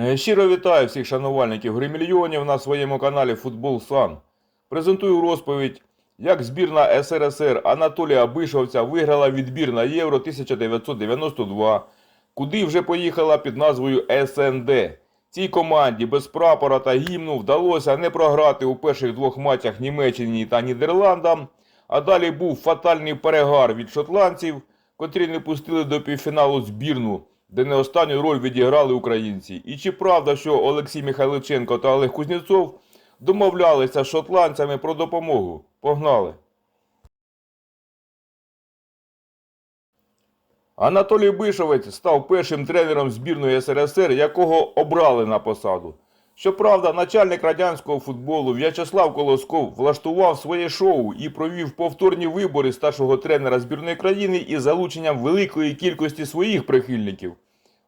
Е, Щиро вітаю всіх шанувальників гри мільйонів на своєму каналі Футбол Сан. Презентую розповідь, як збірна СРСР Анатолія Бишовця виграла відбір на Євро 1992, куди вже поїхала під назвою СНД. Цій команді без прапора та гімну вдалося не програти у перших двох матчах Німеччині та Нідерландам, а далі був фатальний перегар від шотландців, котрі не пустили до півфіналу збірну, де не останню роль відіграли українці. І чи правда, що Олексій Михайличенко та Олег Кузнєцов домовлялися з шотландцями про допомогу? Погнали! Анатолій Бишовець став першим тренером збірної СРСР, якого обрали на посаду. Щоправда, начальник радянського футболу В'ячеслав Колосков влаштував своє шоу і провів повторні вибори старшого тренера збірної країни із залученням великої кількості своїх прихильників.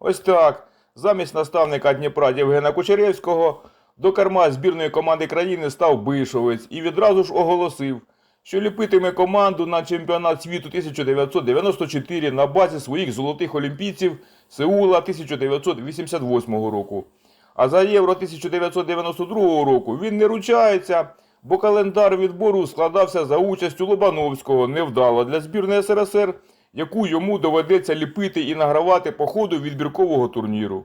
Ось так, замість наставника Дніпра Євгена Кучеревського до керма збірної команди країни став Бишовець і відразу ж оголосив, що ліпитиме команду на чемпіонат світу 1994 на базі своїх золотих олімпійців Сеула 1988 року. А за Євро 1992 року він не ручається, бо календар відбору складався за участю Лобановського невдало для збірної СРСР, яку йому доведеться ліпити і награвати по ходу відбіркового турніру.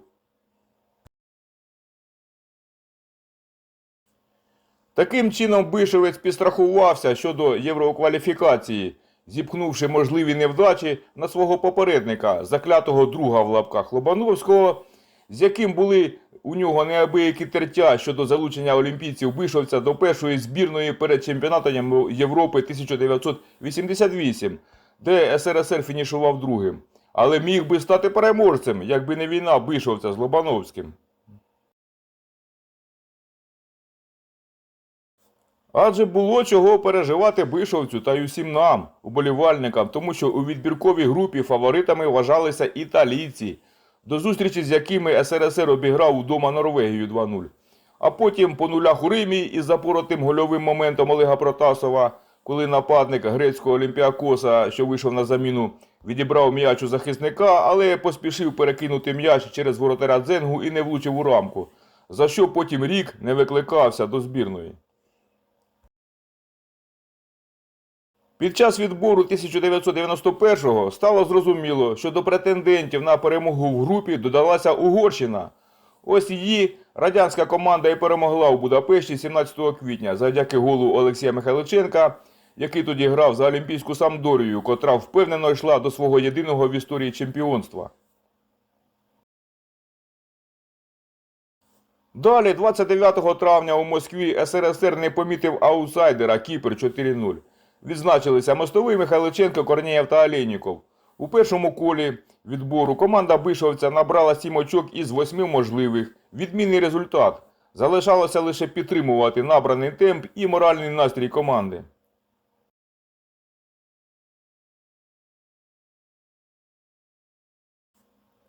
Таким чином Бишевець підстрахувався щодо єврокваліфікації, зіпхнувши можливі невдачі на свого попередника, заклятого друга в лапках Лобановського, з яким були у нього неабиякі тертя щодо залучення олімпійців Бишовця до першої збірної перед чемпіонатом Європи 1988, де СРСР фінішував другим. Але міг би стати переможцем, якби не війна Бишовця з Лобановським. Адже було чого переживати Бишовцю та й усім нам, уболівальникам, тому що у відбірковій групі фаворитами вважалися італійці, до зустрічі з якими СРСР обіграв удома Норвегію 2-0. А потім по нулях у Римі із запоротим гольовим моментом Олега Протасова, коли нападник грецького Олімпіакоса, що вийшов на заміну, відібрав м'яч у захисника, але поспішив перекинути м'яч через воротаря Дзенгу і не влучив у рамку, за що потім рік не викликався до збірної. Під час відбору 1991-го стало зрозуміло, що до претендентів на перемогу в групі додалася Угорщина. Ось її радянська команда і перемогла у Будапешті 17 квітня завдяки голу Олексія Михайличенка, який тоді грав за Олімпійську Самдорію, котра впевнено йшла до свого єдиного в історії чемпіонства. Далі, 29 травня у Москві СРСР не помітив аутсайдера Кіпр 4-0. Відзначилися Мостовий Михайличенко, Корнієв та Олейніков. У першому колі відбору команда Бишовця набрала 7 очок із 8 можливих. Відмінний результат. Залишалося лише підтримувати набраний темп і моральний настрій команди.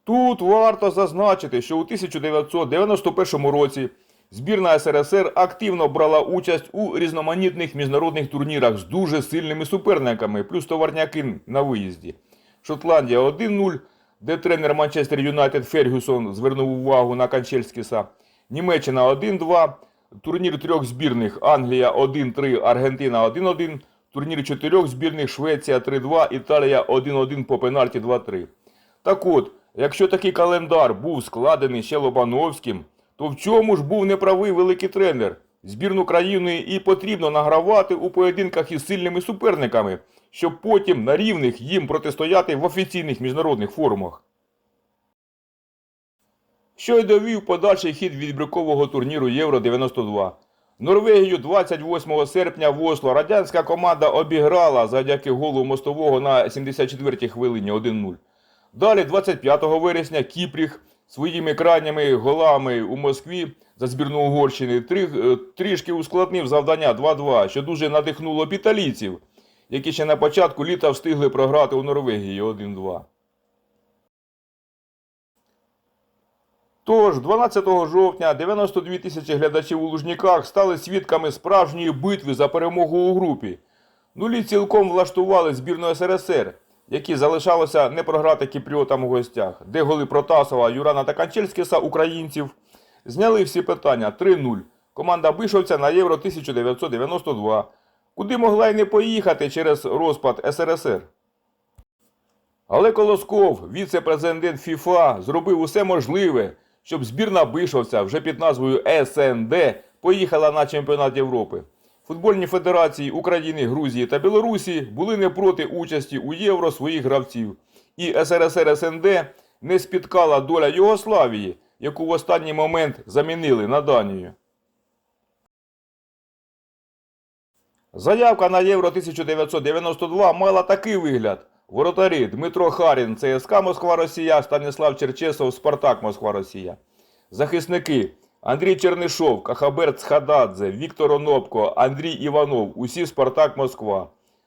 Тут варто зазначити, що у 1991 році збірна СРСР активно брала участь у різноманітних міжнародних турнірах з дуже сильними суперниками, плюс товарняки на виїзді. Шотландія 1-0, де тренер Манчестер Юнайтед Фергюсон звернув увагу на Канчельскіса. Німеччина 1-2, турнір трьох збірних Англія 1-3, Аргентина 1-1, турнір чотирьох збірних Швеція 3-2, Італія 1-1 по пенальті 2-3. Так от, якщо такий календар був складений ще Лобановським, то в чому ж був неправий великий тренер? Збірну країни і потрібно награвати у поєдинках із сильними суперниками, щоб потім на рівних їм протистояти в офіційних міжнародних форумах. Що й довів подальший хід відбіркового турніру Євро 92. Норвегію 28 серпня в Осло радянська команда обіграла завдяки голу мостового на 74-й хвилині 1-0. Далі, 25 вересня, Кіпріх своїми крайніми голами у Москві за збірну Угорщини е, трішки ускладнив завдання 2-2, що дуже надихнуло б італійців, які ще на початку літа встигли програти у Норвегії 1-2. Тож, 12 жовтня 92 тисячі глядачів у Лужніках стали свідками справжньої битви за перемогу у групі. Нулі цілком влаштували збірну СРСР, які залишалося не програти кіпріотам у гостях, де голи Протасова, Юрана та Канчельськіса українців Зняли всі питання 3-0. Команда Бишовця на Євро 1992. Куди могла й не поїхати через розпад СРСР. Але Колосков, віце-президент ФІФА, зробив усе можливе, щоб збірна Бишовця вже під назвою СНД поїхала на чемпіонат Європи. Футбольні федерації України, Грузії та Білорусі були не проти участі у євро своїх гравців. І СРСР СНД не спіткала доля Югославії, яку в останній момент замінили на Данію. Заявка на Євро 1992 мала такий вигляд. Воротарі Дмитро Харін, ЦСКА Москва-Росія, Станіслав Черчесов, Спартак Москва-Росія. Захисники Андрій Чернишов, Кахабер Цхададзе, Віктор Онопко, Андрій Іванов, усі Спартак Москва.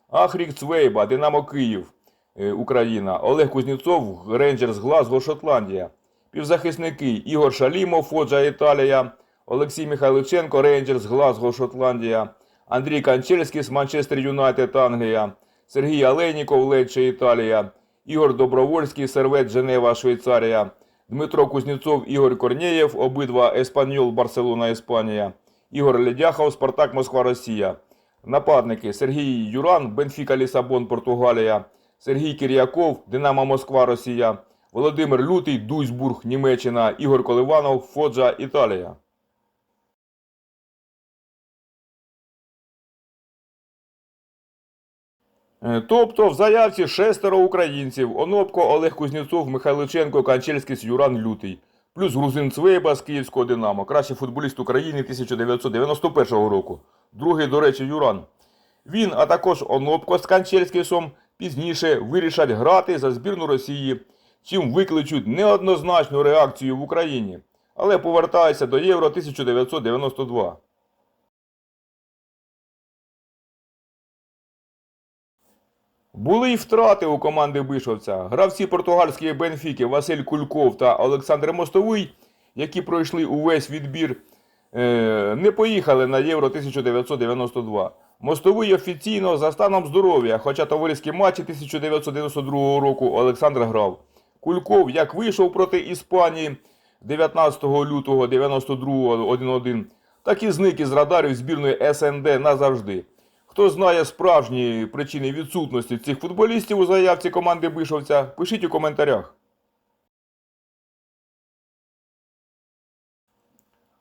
Ахрік Цвейба, Динамо Київ, е, Україна. Олег Кузнєцов, Рейнджерс Глазго, Шотландія. Півзахисники Ігор Шалімов, Фоджа Італія, Олексій Михайличенко, Рейнджерс Глазго, Шотландія. Андрій Канчельський з Манчестер Юнайтед Англія, Сергій Алейніков Лече Італія, Ігор Добровольський Сервет Женева Швейцарія, Дмитро Кузнєцов, Ігор Корнєєв, обидва Еспаньол Барселона Іспанія, Ігор Ледяхов, Спартак Москва Росія. Нападники Сергій Юран, Бенфіка Лісабон, Португалія, Сергій Кір'яков, Динамо Москва Росія, Володимир Лютий, Дуйсбург, Німеччина, Ігор Коливанов, Фоджа Італія. Тобто в заявці шестеро українців: Онопко, Олег Кузнєцов, Михайличенко, Канчельський, Юран Лютий. Плюс грузин Цвейба з Київського Динамо, кращий футболіст України 1991 року. Другий, до речі, Юран. Він, а також Онопко з Канчельськісом пізніше вирішать грати за збірну Росії, чим викличуть неоднозначну реакцію в Україні. Але повертаються до Євро 1992. Були й втрати у команди Бишовця. Гравці португальської Бенфіки Василь Кульков та Олександр Мостовий, які пройшли увесь відбір, е, не поїхали на Євро 1992. Мостовий офіційно за станом здоров'я, хоча товариські матчі 1992 року Олександр грав. Кульков як вийшов проти Іспанії 19 лютого 92 1-1, так і зник із радарів збірної СНД назавжди. Хто знає справжні причини відсутності цих футболістів у заявці команди Бишовця, пишіть у коментарях.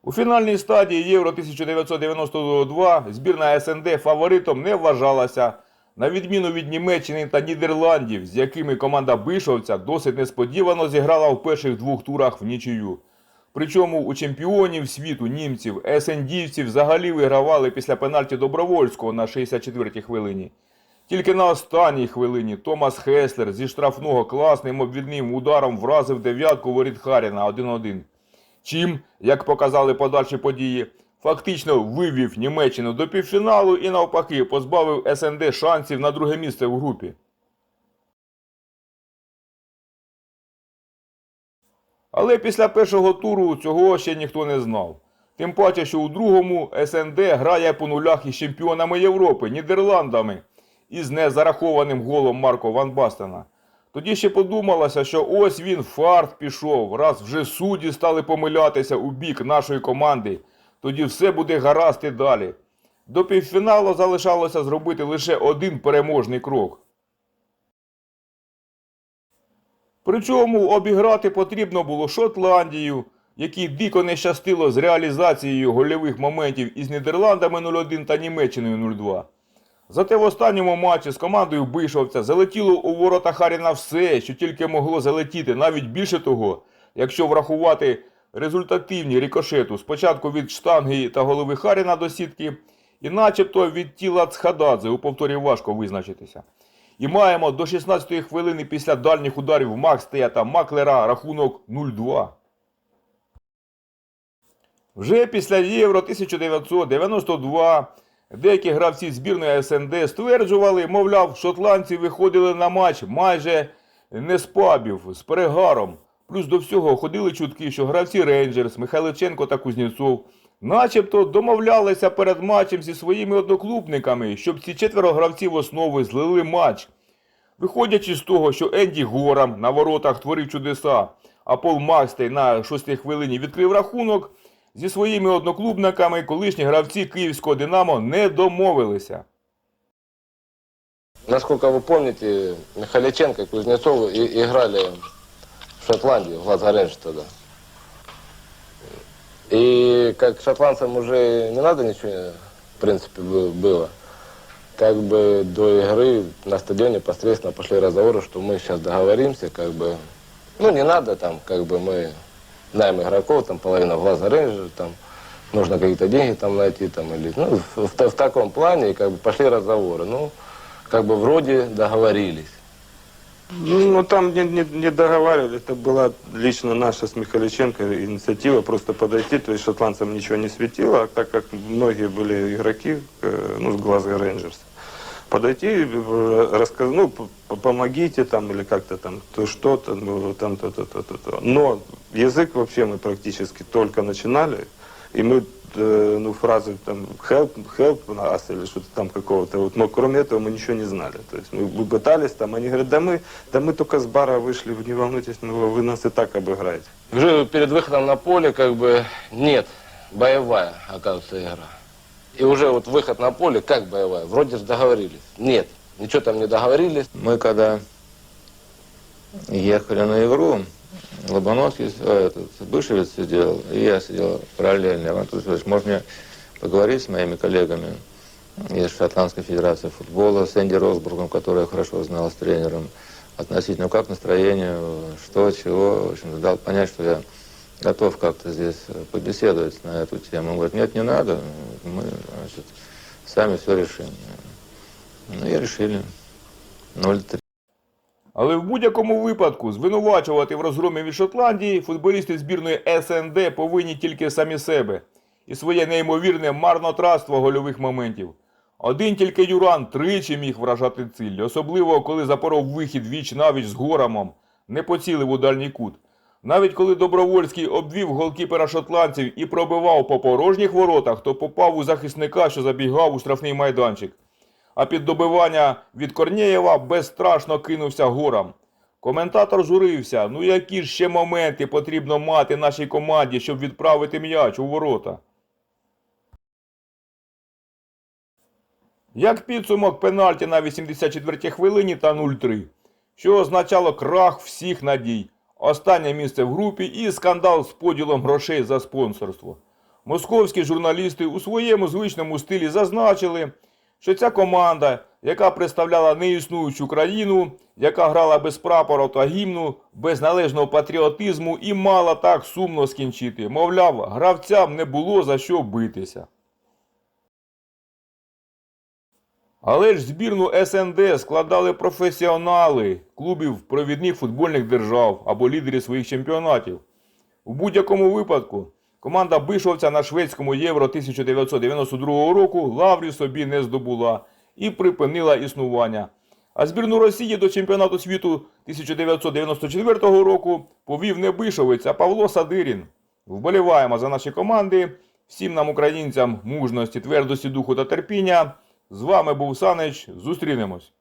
У фінальній стадії Євро 1992 збірна СНД фаворитом не вважалася, на відміну від Німеччини та Нідерландів, з якими команда Бишовця досить несподівано зіграла в перших двох турах в нічию. Причому у чемпіонів світу німців, СНДівці взагалі вигравали після пенальті Добровольського на 64-й хвилині. Тільки на останній хвилині Томас Хеслер зі штрафного класним обвідним ударом вразив дев'ятку воріт Харіна 1-1. Чим, як показали подальші події, фактично вивів Німеччину до півфіналу і навпаки позбавив СНД шансів на друге місце в групі. Але після першого туру цього ще ніхто не знав. Тим паче, що у другому СНД грає по нулях із чемпіонами Європи, Нідерландами, із незарахованим голом Марко Ван Бастена. Тоді ще подумалося, що ось він фарт пішов, раз вже судді стали помилятися у бік нашої команди, тоді все буде гаразд і далі. До півфіналу залишалося зробити лише один переможний крок. Причому обіграти потрібно було Шотландію, якій дико не щастило з реалізацією гольових моментів із Нідерландами 0-1 та Німеччиною 0-2. Зате в останньому матчі з командою Бишовця залетіло у ворота Харіна все, що тільки могло залетіти, навіть більше того, якщо врахувати результативні рикошету спочатку від штанги та голови Харіна до сітки, і начебто від тіла Цхададзе у повторі важко визначитися. І маємо до 16-ї хвилини після дальніх ударів Макстея та Маклера рахунок 0-2. Вже після Євро 1992 деякі гравці збірної СНД стверджували, мовляв, шотландці виходили на матч майже не з пабів, з перегаром. Плюс до всього ходили чутки, що гравці Рейнджерс, Михайличенко та Кузнєцов начебто домовлялися перед матчем зі своїми одноклубниками, щоб ці четверо гравців основи злили матч. Виходячи з того, що Енді Горам на воротах творив чудеса, а Пол Макстей на шостій хвилині відкрив рахунок, зі своїми одноклубниками колишні гравці київського Динамо не домовилися. Насколько вы помните, Михаличенко и Кузнецов играли в Шотландии, в Глазго Рейндж тогда. И как шотландцам уже не надо ничего, в принципе, бы- было, как бы до игры на стадионе посредственно пошли разговоры, что мы сейчас договоримся, как бы, ну не надо там, как бы мы найм игроков, там половина в Глазго Рейнджер, там нужно какие-то деньги там найти, там, или, ну, в, в- в таком плане, как бы пошли разговоры. Ну, как бы вроде договорились. Ну, там не, не, не договаривали, это была лично наша с Михаличенко инициатива просто подойти, то есть шотландцам ничего не светило, а так как многие были игроки, э, ну, с Глазго Рейнджерс, подойти, рассказать, ну, п- п- помогите там или как-то там, то что-то, ну, там, то, то, то, то, то. Но язык вообще мы практически только начинали, и мы, э, ну, фразы там help, help us или что-то там какого-то, вот, но кроме этого мы ничего не знали. То есть мы, мы пытались там, они говорят, да мы, да мы только с бара вышли, вы не волнуйтесь, ну, вы нас и так обыграете. Уже перед выходом на поле как бы нет, боевая, оказывается, игра. И уже вот выход на поле, как боевая, вроде же договорились. Нет, ничего там не договорились. Мы когда ехали на игру, Лобановский, э, этот, Бышевец сидел, и я сидел параллельно. Иван Тусович, может мне поговорить с моими коллегами из Шотландской Федерации футбола, с Энди Росбургом, который я хорошо знал, с тренером, относительно как настроение, что, чего. В общем, дал понять, что я готов как-то здесь побеседовать на эту тему. Он говорит, нет, не надо, мы значит, сами все решим. Ну и решили. 0-3. Але в будь-якому випадку звинувачувати в розгромі від Шотландії футболісти збірної СНД повинні тільки самі себе і своє неймовірне марнотратство гольових моментів. Один тільки Юран тричі міг вражати ціль, особливо коли запоров вихід віч навіч з горамом, не поцілив у дальній кут. Навіть коли Добровольський обвів голкіпера шотландців і пробивав по порожніх воротах, то попав у захисника, що забігав у штрафний майданчик а під добивання від Корнєєва безстрашно кинувся горам. Коментатор журився, ну які ж ще моменти потрібно мати нашій команді, щоб відправити м'яч у ворота. Як підсумок пенальті на 84-й хвилині та 0-3, що означало крах всіх надій, останнє місце в групі і скандал з поділом грошей за спонсорство. Московські журналісти у своєму звичному стилі зазначили, що ця команда, яка представляла неіснуючу країну, яка грала без прапора та гімну, без належного патріотизму і мала так сумно скінчити. Мовляв, гравцям не було за що битися. Але ж збірну СНД складали професіонали клубів провідних футбольних держав або лідери своїх чемпіонатів. У будь-якому випадку команда Бишовця на шведському Євро 1992 року лаврів собі не здобула і припинила існування. А збірну Росії до чемпіонату світу 1994 року повів не Бишовець, а Павло Садирін. Вболіваємо за наші команди. Всім нам, українцям, мужності, твердості духу та терпіння. З вами був Санич. Зустрінемось.